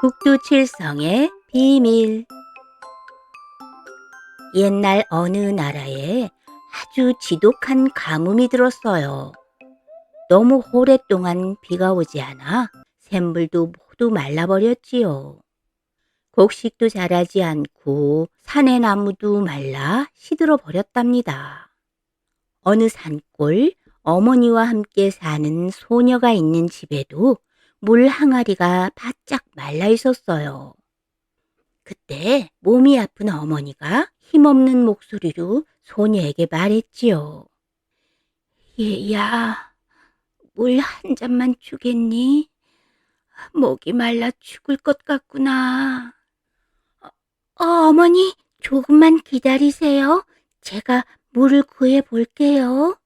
북두칠성의 비밀 옛날 어느 나라에 아주 지독한 가뭄이 들었어요. 너무 오랫동안 비가 오지 않아 샘물도 모두 말라버렸지요. 곡식도 자라지 않고 산의 나무도 말라 시들어 버렸답니다. 어느 산골 어머니와 함께 사는 소녀가 있는 집에도 물 항아리가 바짝 말라 있었어요. 그때 몸이 아픈 어머니가 힘없는 목소리로 소녀에게 말했지요. 얘야, 물 한 잔만 주겠니? 목이 말라 죽을 것 같구나. 어, 어머니, 조금만 기다리세요. 제가 물을 구해 볼게요.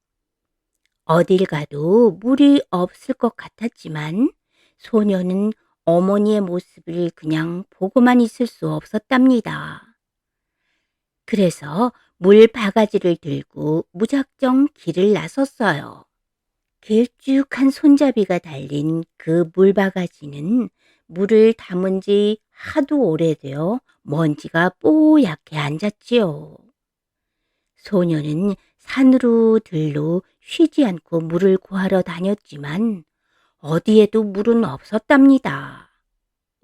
어딜 가도 물이 없을 것 같았지만 소녀는 어머니의 모습을 그냥 보고만 있을 수 없었답니다. 그래서 물 바가지를 들고 무작정 길을 나섰어요. 길쭉한 손잡이가 달린 그 물바가지는 물을 담은 지 하도 오래되어 먼지가 뽀얗게 앉았지요. 소녀는 산으로 들로 쉬지 않고 물을 구하러 다녔지만 어디에도 물은 없었답니다.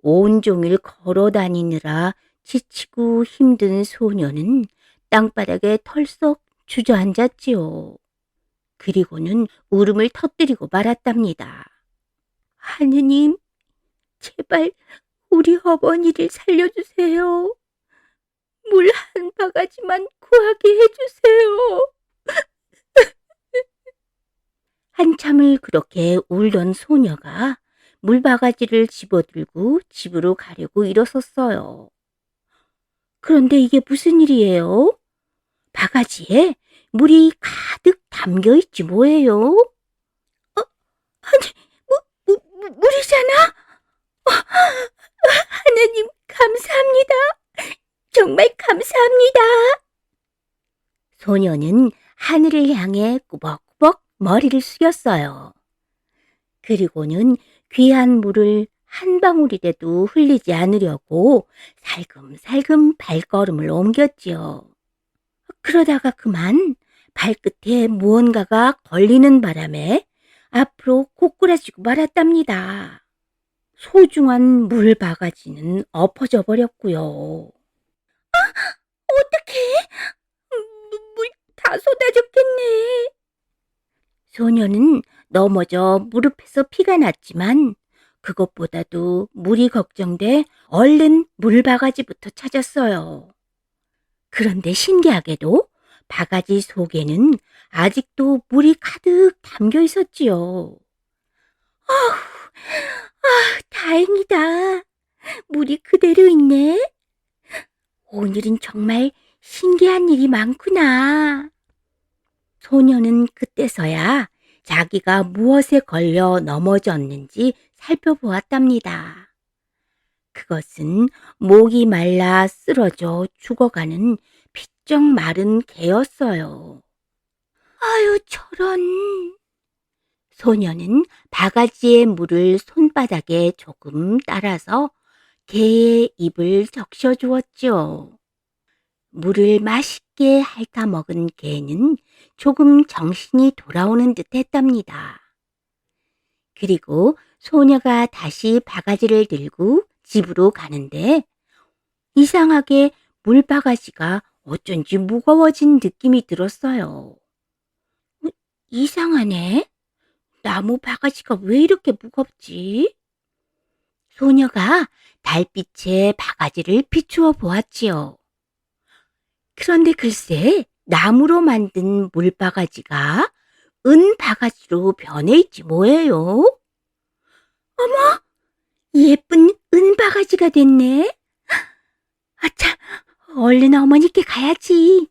온종일 걸어 다니느라 지치고 힘든 소녀는 땅바닥에 털썩 주저앉았지요. 그리고는 울음을 터뜨리고 말았답니다. 하느님, 제발 우리 어머니를 살려주세요. 물 한 바가지만 구하게 해주세요. 한참을 그렇게 울던 소녀가 물바가지를 집어들고 집으로 가려고 일어섰어요. 그런데 이게 무슨 일이에요? 바가지에 물이 가득 담겨 있지 뭐예요? 어, 아니, 무, 무, 무, 물이잖아? 어, 하나님, 감사합니다. 정말 감사합니다. 소녀는 하늘을 향해 꾸벅꾸벅 머리를 숙였어요. 그리고는 귀한 물을 한 방울이라도 흘리지 않으려고 살금살금 발걸음을 옮겼지요. 그러다가 그만 발끝에 무언가가 걸리는 바람에 앞으로 꼬꾸라지고 말았답니다. 소중한 물 바가지는 엎어져 버렸고요. 아, 어떡해? 물 다 쏟아졌겠네. 소녀는 넘어져 무릎에서 피가 났지만 그것보다도 물이 걱정돼 얼른 물바가지부터 찾았어요. 그런데 신기하게도 바가지 속에는 아직도 물이 가득 담겨 있었지요. 아우, 아, 다행이다. 물이 그대로 있네. 오늘은 정말 신기한 일이 많구나. 소녀는 그때서야 자기가 무엇에 걸려 넘어졌는지 살펴보았답니다. 그것은 목이 말라 쓰러져 죽어가는 비쩍 마른 개였어요. 아유, 저런. 소녀는 바가지의 물을 손바닥에 조금 따라서 개의 입을 적셔 주었지요. 물을 맛있게 핥아 먹은 개는 조금 정신이 돌아오는 듯 했답니다. 그리고 소녀가 다시 바가지를 들고 집으로 가는데 이상하게 물바가지가 어쩐지 무거워진 느낌이 들었어요. 어, 이상하네. 나무 바가지가 왜 이렇게 무겁지? 소녀가 달빛에 바가지를 비추어 보았지요. 그런데 글쎄, 나무로 만든 물바가지가 은 바가지로 변해 있지 뭐예요? 어머, 예쁜 은 바가지가 됐네. 아차, 얼른 어머니께 가야지.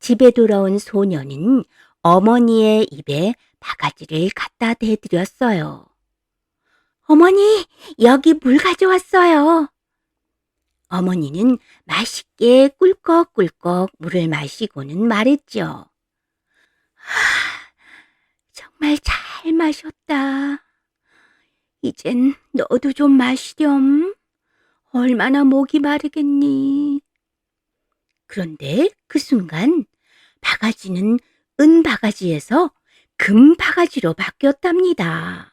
집에 돌아온 소녀는 어머니의 입에 바가지를 갖다 대드렸어요. 어머니, 여기 물 가져왔어요. 어머니는 맛있게 꿀꺽꿀꺽 물을 마시고는 말했죠. 하, 정말 잘 마셨다. 이젠 너도 좀 마시렴. 얼마나 목이 마르겠니. 그런데 그 순간 바가지는 은 바가지에서 금 바가지로 바뀌었답니다.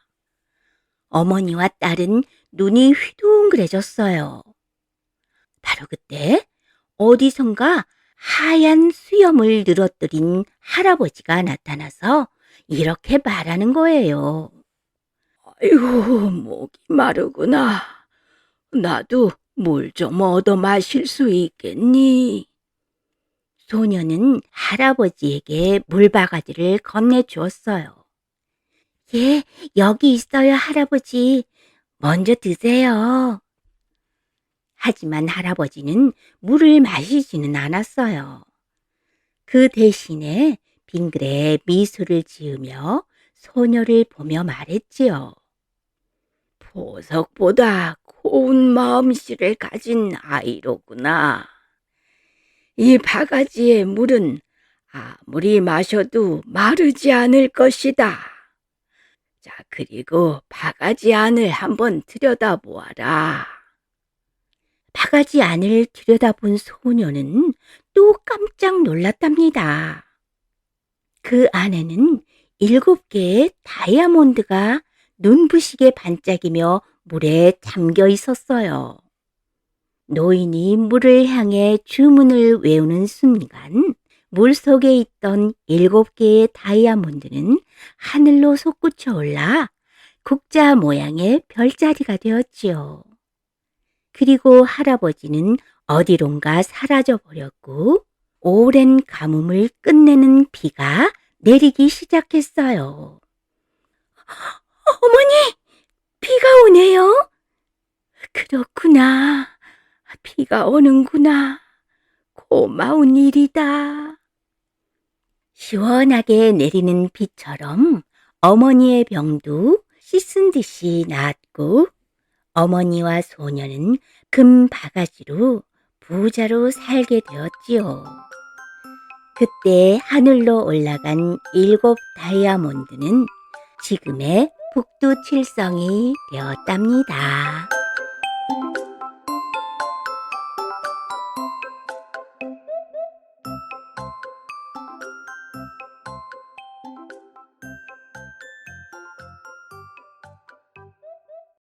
어머니와 딸은 눈이 휘둥그레졌어요. 바로 그때 어디선가 하얀 수염을 늘어뜨린 할아버지가 나타나서 이렇게 말하는 거예요. 아이고, 목이 마르구나. 나도 물 좀 얻어 마실 수 있겠니? 소녀는 할아버지에게 물바가지를 건네주었어요. 예, 여기 있어요, 할아버지. 먼저 드세요. 하지만 할아버지는 물을 마시지는 않았어요. 그 대신에 빙그레 미소를 지으며 소녀를 보며 말했지요. 보석보다 고운 마음씨를 가진 아이로구나. 이 바가지의 물은 아무리 마셔도 마르지 않을 것이다. 자, 그리고 바가지 안을 한번 들여다보아라. 바가지 안을 들여다본 소녀는 또 깜짝 놀랐답니다. 그 안에는 일곱 개의 다이아몬드가 눈부시게 반짝이며 물에 잠겨 있었어요. 노인이 물을 향해 주문을 외우는 순간 물 속에 있던 일곱 개의 다이아몬드는 하늘로 솟구쳐 올라 국자 모양의 별자리가 되었지요. 그리고 할아버지는 어디론가 사라져 버렸고 오랜 가뭄을 끝내는 비가 내리기 시작했어요. 어머니, 비가 오네요. 그렇구나. 비가 오는구나. 고마운 일이다. 시원하게 내리는 비처럼 어머니의 병도 씻은 듯이 나았고 어머니와 소녀는 금 바가지로 부자로 살게 되었지요. 그때 하늘로 올라간 일곱 다이아몬드는 지금의 북두 칠성이 되었답니다.